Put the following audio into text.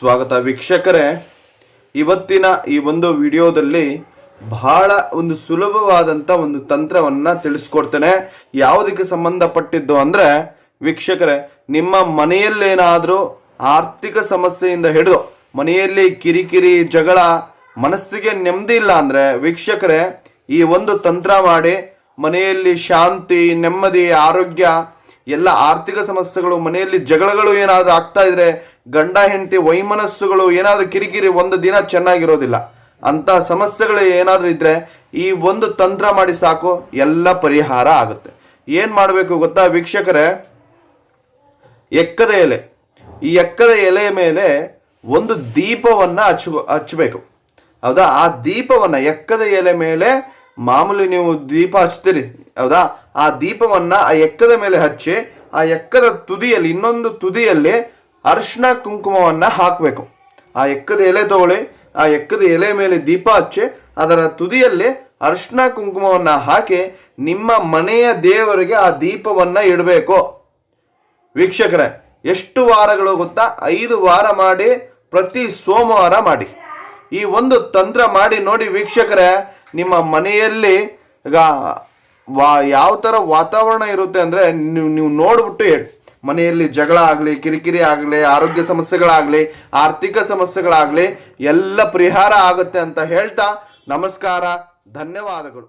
ಸ್ವಾಗತ ವೀಕ್ಷಕರೇ, ಇವತ್ತಿನ ಈ ಒಂದು ವಿಡಿಯೋದಲ್ಲಿ ಬಹಳ ಒಂದು ಸುಲಭವಾದಂಥ ಒಂದು ತಂತ್ರವನ್ನ ತಿಳಿಸ್ಕೊಡ್ತೇನೆ. ಯಾವುದಕ್ಕೆ ಸಂಬಂಧಪಟ್ಟಿದ್ದು ಅಂದ್ರೆ, ವೀಕ್ಷಕರೇ, ನಿಮ್ಮ ಮನೆಯಲ್ಲೇನಾದರೂ ಆರ್ಥಿಕ ಸಮಸ್ಯೆಯಿಂದ ಹಿಡಿದು ಮನೆಯಲ್ಲಿ ಕಿರಿಕಿರಿ, ಜಗಳ, ಮನಸ್ಸಿಗೆ ನೆಮ್ಮದಿ ಇಲ್ಲ ಅಂದ್ರೆ, ವೀಕ್ಷಕರೇ, ಈ ಒಂದು ತಂತ್ರ ಮಾಡಿ ಮನೆಯಲ್ಲಿ ಶಾಂತಿ, ನೆಮ್ಮದಿ, ಆರೋಗ್ಯ ಎಲ್ಲ ಆರ್ಥಿಕ ಸಮಸ್ಯೆಗಳು, ಮನೆಯಲ್ಲಿ ಜಗಳಗಳು ಏನಾದರೂ ಆಗ್ತಾ ಇದ್ರೆ, ಗಂಡ, ಹೆಂಡತಿ, ವೈಮನಸ್ಸುಗಳು ಏನಾದರೂ ಕಿರಿಕಿರಿ ಒಂದು ದಿನ ಚೆನ್ನಾಗಿರೋದಿಲ್ಲ. ಅಂತ ಸಮಸ್ಯೆಗಳು ಏನಾದರೂ ಇದ್ರೆ ಈ ಒಂದು ತಂತ್ರ ಮಾಡಿ ಸಾಕು, ಎಲ್ಲ ಪರಿಹಾರ ಆಗುತ್ತೆ. ಏನು ಮಾಡಬೇಕು ಗೊತ್ತಾ ವೀಕ್ಷಕರೇ? ಎಕ್ಕದ ಎಲೆ. ಈ ಎಕ್ಕದ ಎಲೆಯ ಮೇಲೆ ಒಂದು ದೀಪವನ್ನ ಹಚ್ಚ ಹಚ್ಚಬೇಕು. ಹೌದಾ? ಆ ದೀಪವನ್ನ ಎಕ್ಕದ ಎಲೆ ಮೇಲೆ ಮಾಮೂಲಿ ನೀವು ದೀಪ ಹಚ್ತೀರಿ ಹೌದಾ? ಆ ದೀಪವನ್ನ ಆ ಎಕ್ಕದ ಮೇಲೆ ಹಚ್ಚಿ, ಆ ಎಕ್ಕದ ತುದಿಯಲ್ಲಿ, ಇನ್ನೊಂದು ತುದಿಯಲ್ಲಿ ಅರ್ಶಿಣ ಕುಂಕುಮವನ್ನ ಹಾಕಬೇಕು. ಆ ಎಕ್ಕದ ಎಲೆ ತಗೊಳ್ಳಿ, ಆ ಎಕ್ಕದ ಎಲೆ ಮೇಲೆ ದೀಪ ಹಚ್ಚಿ, ಅದರ ತುದಿಯಲ್ಲಿ ಅರ್ಶಿನ ಕುಂಕುಮವನ್ನ ಹಾಕಿ ನಿಮ್ಮ ಮನೆಯ ದೇವರಿಗೆ ಆ ದೀಪವನ್ನ ಇಡಬೇಕು. ವೀಕ್ಷಕರೇ, ಎಷ್ಟು ವಾರಗಳು ಗೊತ್ತಾ? ಐದು ವಾರ ಮಾಡಿ, ಪ್ರತಿ ಸೋಮವಾರ ಮಾಡಿ. ಈ ಒಂದು ತಂತ್ರ ಮಾಡಿ ನೋಡಿ ವೀಕ್ಷಕರೇ, ನಿಮ್ಮ ಮನೆಯಲ್ಲಿ ಈಗ ವಾ ಯಾವ ಥರ ವಾತಾವರಣ ಇರುತ್ತೆ ಅಂದರೆ ನೀವು ನೀವು ನೋಡ್ಬಿಟ್ಟು ಹೇಳಿ. ಮನೆಯಲ್ಲಿ ಜಗಳ ಆಗಲಿ, ಕಿರಿಕಿರಿ ಆಗಲಿ, ಆರೋಗ್ಯ ಸಮಸ್ಯೆಗಳಾಗಲಿ, ಆರ್ಥಿಕ ಸಮಸ್ಯೆಗಳಾಗಲಿ, ಎಲ್ಲ ಪರಿಹಾರ ಆಗುತ್ತೆ ಅಂತ ಹೇಳ್ತಾ ನಮಸ್ಕಾರ, ಧನ್ಯವಾದಗಳು.